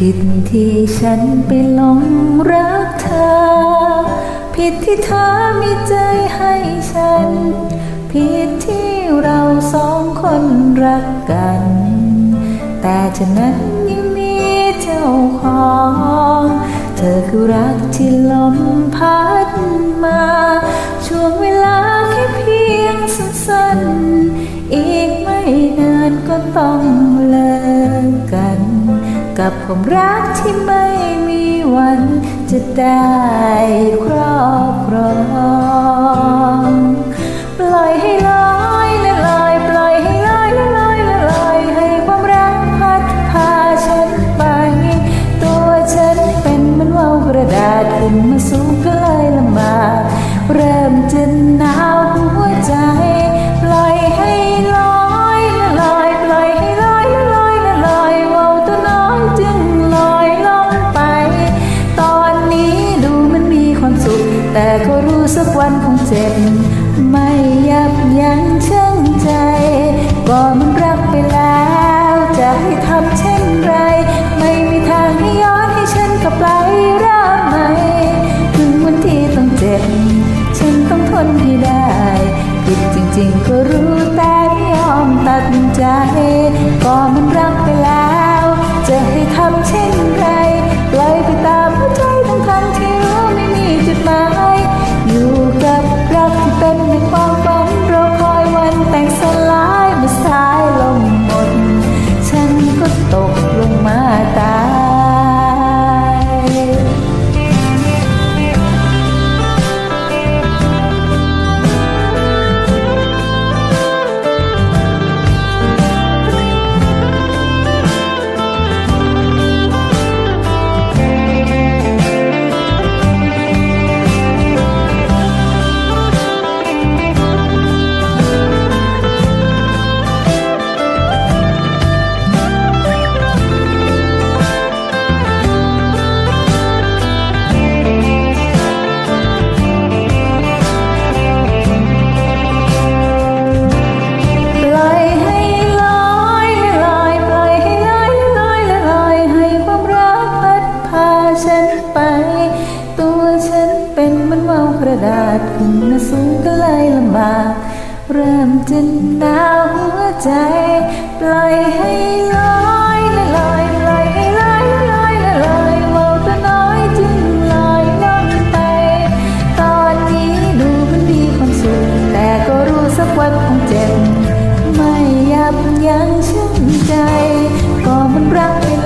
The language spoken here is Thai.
ผิดที่ฉันไปหลงรักเธอ ผิดที่เธอมีใจให้ฉัน ผิดที่เราสองคนรักกัน แต่ฉะนั้นยังมีเจ้าของ เธอคือรักที่ลมพัดมา ช่วงเวลาแค่เพียงสั้นๆ อีกไม่นานก็ต้อง กับความรักที่ไม่มีวันจะได้ครอบครอง ปล่อยให้ลอย แต่ก็รู้สักวันคงเจ็บ ไม่ยับยั้งชั่งใจ ก็มันรักไปแล้ว จะให้ทำเช่นไร ไม่มีทางให้ย้อนให้ฉันกลับไปริ่มใหม่ถึงวันที่ต้องเจ็บ ฉันต้องทนให้ได้ผิดจริงๆ ก็รู้แต่ไม่ยอมตัดใจ ก็มันรักไปแล้ว จะให้ทำเช่น น เริ่มจะหนาวหัวใจ ปล่อยให้ลอยละลอยปล่อยให้ลอยละลอยละลอยว่าวตัวน้อยจึงลอยล่องไป ตอนนี้ดูมันมีความสุขแต่ก็รู้สักวันคงเจ็บ ไม่ยับยั้งชั่งใจ ก็มันรักไปแล้ว